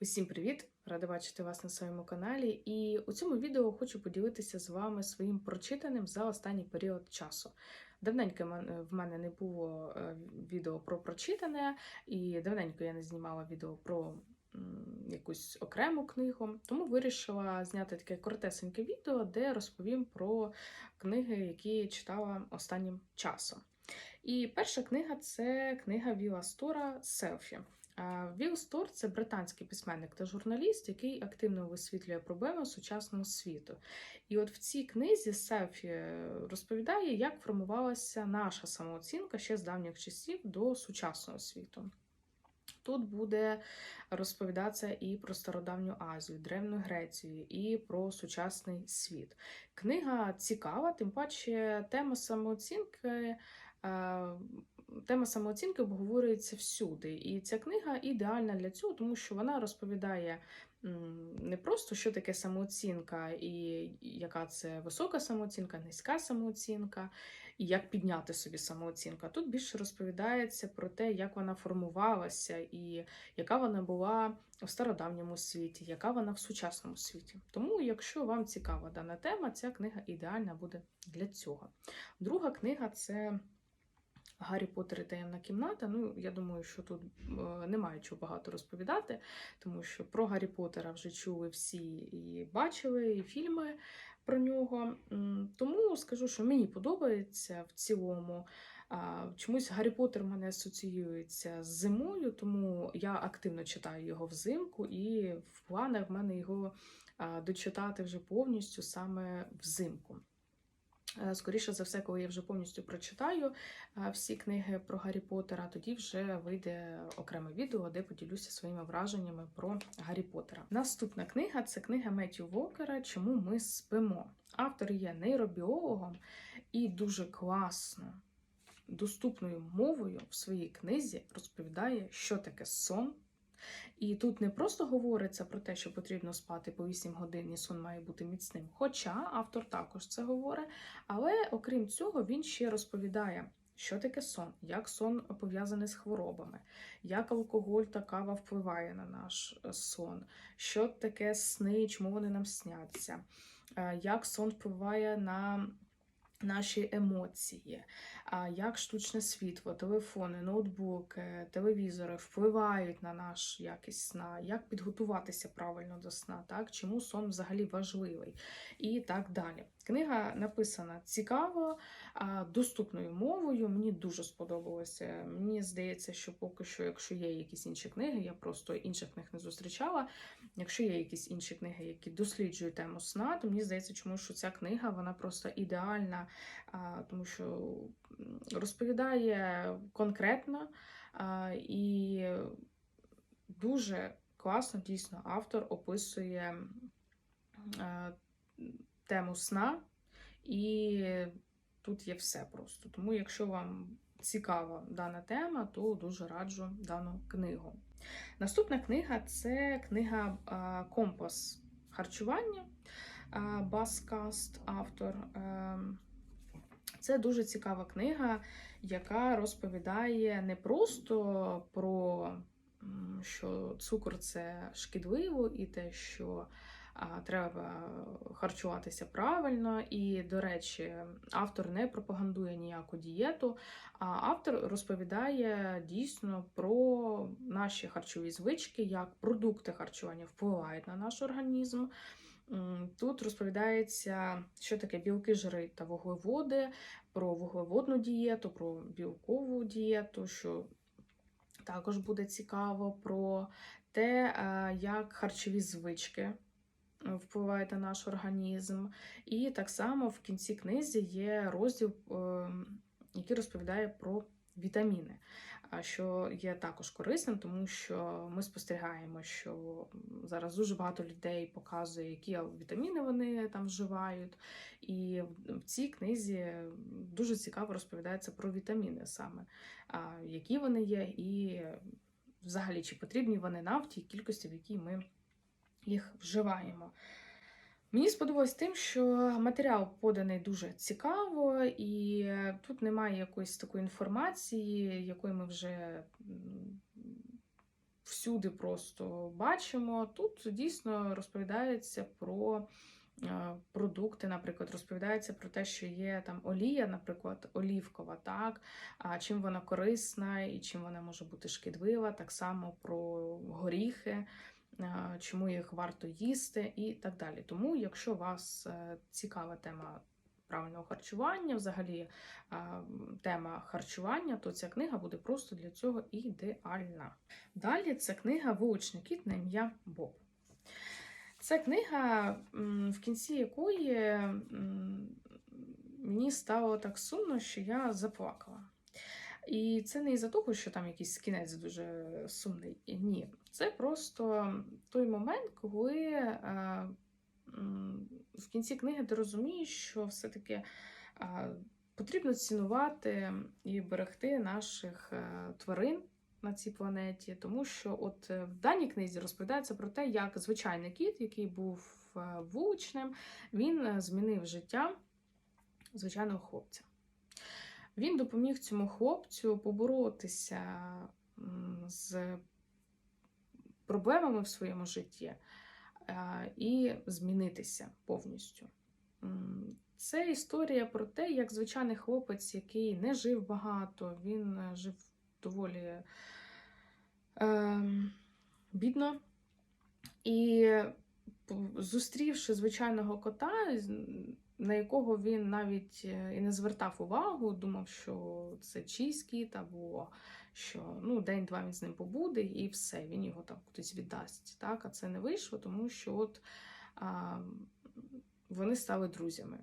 Усім привіт! Рада бачити вас на своєму каналі. І у цьому відео хочу поділитися з вами своїм прочитаним за останній період часу. Давненько в мене не було е, відео про прочитане, і давненько я не знімала відео про якусь окрему книгу, тому вирішила зняти таке коротесеньке відео, де розповім про книги, які читала останнім часом. І перша книга це книга Віла Стора Селфі. Віл Стор це британський письменник та журналіст, який активно висвітлює проблеми сучасного світу. І от в цій книзі Селфі розповідає, як формувалася наша самооцінка ще з давніх часів до сучасного світу. Тут буде розповідатися і про стародавню Азію, Древню Грецію, і про сучасний світ. Книга цікава, тим паче тема самооцінки. Тема самооцінки обговорюється всюди, і ця книга ідеальна для цього, тому що вона розповідає не просто, що таке самооцінка, і яка це висока самооцінка, низька самооцінка, і як підняти собі самооцінку. Тут більше розповідається про те, як вона формувалася, і яка вона була в стародавньому світі, яка вона в сучасному світі. Тому, якщо вам цікава дана тема, ця книга ідеальна буде для цього. Друга книга це. Гаррі Поттер і таємна кімната. Ну, я думаю, що тут е, немає чого багато розповідати, тому що про Гаррі Поттера вже чули всі і бачили, і фільми про нього. Тому скажу, що мені подобається в цілому. Чомусь Гаррі Поттер в мене асоціюється з зимою, тому я активно читаю його взимку, і в планах в мене його дочитати вже повністю саме взимку. Е, Скоріше за все, коли я вже повністю прочитаю е, всі книги про Гаррі Поттера, тоді вже вийде окреме відео, де поділюся своїми враженнями про Гаррі Поттера. Наступна книга це книга Меттю Вокера Чому ми спимо. Автор є нейробіологом і дуже класно, доступною мовою в своїй книзі розповідає, що таке сон. І тут не просто говориться про те, що потрібно спати по 8 годин, і сон має бути міцним. Хоча автор також це говорить, але окрім цього, він ще розповідає, що таке сон, як сон пов'язаний з хворобами, як алкоголь та кава впливає на наш е, сон, що таке сни, чому вони нам сняться, е, як сон впливає на наші емоції, як штучне світло, телефони, ноутбуки, телевізори впливають на наш якість сна, як підготуватися правильно до сна, так? чому сон взагалі важливий і так далі. Книга написана цікаво, доступною мовою. Мені дуже сподобалося. Мені здається, що поки що, якщо є якісь інші книги, я просто інших книг не зустрічала. Якщо є якісь інші книги, які досліджують тему сна, то мені здається, чому що ця книга вона просто ідеальна, тому що розповідає конкретно і дуже класно, дійсно, автор описує тему сна, і тут є все просто. Тому, якщо вам цікава дана тема, то дуже раджу дану книгу. Наступна книга це книга Компас харчування. Баскаст, автор. Ем, Це дуже цікава книга, яка розповідає не просто про що цукор це шкідливо, і те, що треба харчуватися правильно. І, до речі, автор не пропагандує ніяку дієту, а автор розповідає дійсно про наші харчові звички, як продукти харчування впливають на наш організм. Тут розповідається, що таке білки, жири та вуглеводи, про вуглеводну дієту, про білкову дієту, що також буде цікаво, про те, е, як харчові звички впливають на наш організм. І так само в кінці книзі є розділ, е, який розповідає про вітаміни, що є також корисним, тому що ми спостерігаємо, що зараз дуже багато людей показує, які вітаміни вони там вживають. І в цій книзі дуже цікаво розповідається про вітаміни саме, які вони є, і взагалі чи потрібні вони нам в тій кількості, в якій ми їх вживаємо. Мені сподобалось тим, що матеріал поданий дуже цікаво, і тут немає якоїсь такої інформації, якої ми вже всюди просто бачимо. Тут дійсно розповідається про е, продукти, наприклад, розповідається про те, що є там олія, наприклад, олівкова, так, а чим вона корисна і чим вона може бути шкідлива, так само про горіхи. Е, Чому їх варто їсти і так далі. Тому, якщо вас е, цікава тема правильного харчування, взагалі е, тема харчування, то ця книга буде просто для цього ідеальна. Далі це книга Вуличний кіт на ім'я Боб. Це книга, в кінці якої мені стало так сумно, що я заплакала. І це не із-за того, що там якийсь кінець дуже сумний. Ні. Це просто той момент, коли е, в кінці книги ти розумієш, що все-таки е, потрібно цінувати і берегти наших е, тварин на цій планеті, тому що от в даній книзі розповідається про те, як звичайний кіт, який був вуличним, він змінив життя звичайного хлопця. Він допоміг цьому хлопцю поборотися з проблемами в своєму житті і змінитися повністю. Це історія про те, як звичайний хлопець, який не жив багато, він е, жив доволі е, бідно. І зустрівши звичайного кота, на якого він навіть е, і не звертав увагу, думав, що це чийсь або що ну, день-два він з ним побуде, і все, він його там кудись віддасть. Так? А це не вийшло, тому що от, а, вони стали друзями.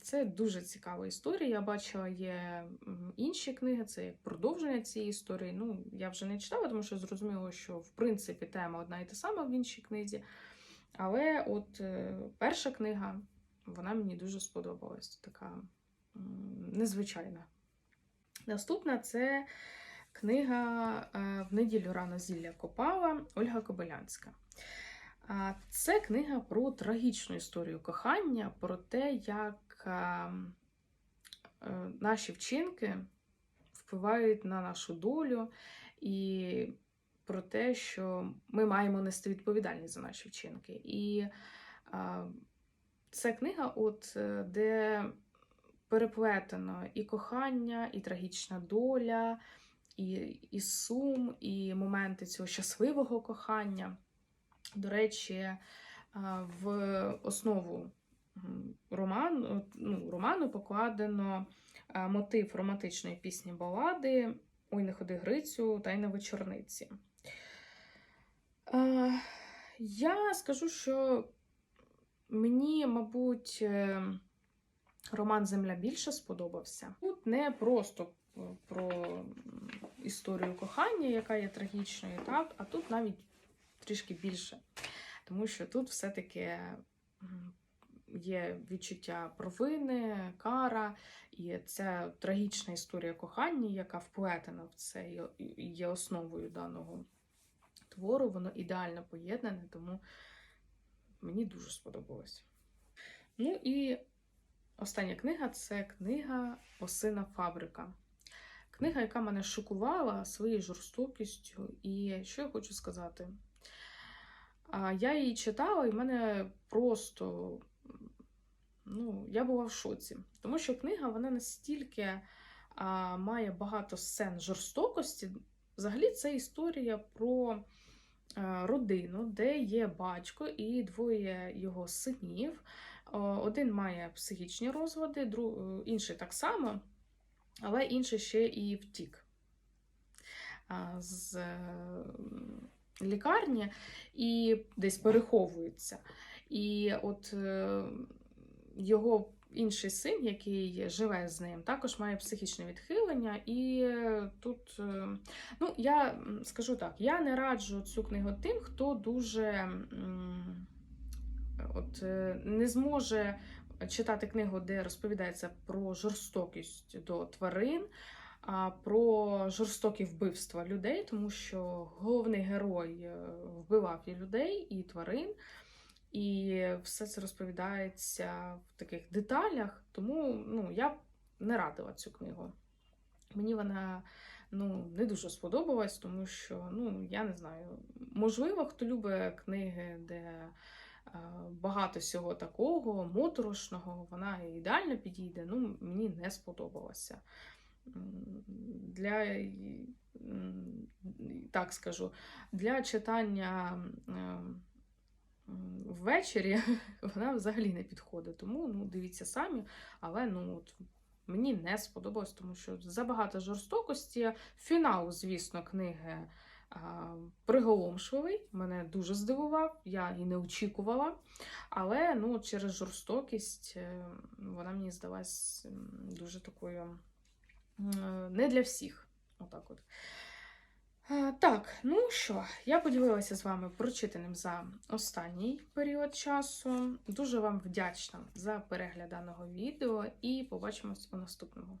Це дуже цікава історія. Я бачила, є інші книги, це як продовження цієї історії. Ну, я вже не читала, тому що зрозуміло, що в принципі тема одна і та сама в іншій книзі. Але от е, перша книга, вона мені дуже сподобалась. Така незвичайна. Наступна це книга е, В неділю рано зілля Копала Ольга Кобилянська. Це книга про трагічну історію кохання, про те, як е, е, наші вчинки впливають на нашу долю, і про те, що ми маємо нести відповідальність за наші вчинки. І це книга, от, е, де переплетено і кохання, і трагічна доля, і, і сум, і моменти цього щасливого кохання. До речі, в основу роману, ну, роману покладено мотив романтичної пісні балади Ой, не ходи Грицю та й на вечорниці. Е, Я скажу, що мені, мабуть, е, роман Земля більше сподобався. Тут не просто е, про історію кохання, яка є трагічною, так, а тут навіть трішки більше. Тому що тут все-таки є відчуття провини, кара, і ця трагічна історія кохання, яка вплетена в це є основою даного твору, воно ідеально поєднане, тому мені дуже сподобалось. Ну і остання книга це книга Осина Фабрика. Книга, яка мене шокувала своєю жорстокістю. І що я хочу сказати? Я її читала, і в мене просто ну, я була в шоці. Тому що книга вона настільки має багато сцен жорстокості. Взагалі, це історія про родину, де є батько і двоє його синів. Один має психічні розлади, дру... інший так само, але інший ще і втік з е, лікарні і десь переховується. І от е, його інший син, який живе з ним, також має психічне відхилення. І е, тут, е, ну, я скажу так, я не раджу цю книгу тим, хто дуже от, е, не зможе читати книгу, де розповідається про жорстокість до тварин. А про жорстокі вбивства людей, тому що головний герой вбивав і людей, і тварин. І все це розповідається в таких деталях, тому ну, я б не радила цю книгу. Мені вона ну, не дуже сподобалась, тому що, ну, я не знаю, можливо, хто любить книги, де е, багато всього такого, моторошного, вона ідеально підійде. Ну, мені не сподобалося. Для, так скажу, для читання ввечері вона взагалі не підходить. Тому ну, дивіться самі, але ну, от, мені не сподобалось, тому що забагато жорстокості. Фінал, звісно, книги приголомшливий, мене дуже здивував, я і не очікувала. Але ну, через жорстокість е, вона мені здалась дуже такою не для всіх. Отак от. Е, Так, ну що, я поділилася з вами прочитаним за останній період часу. Дуже вам вдячна за перегляд даного відео і побачимось у наступному.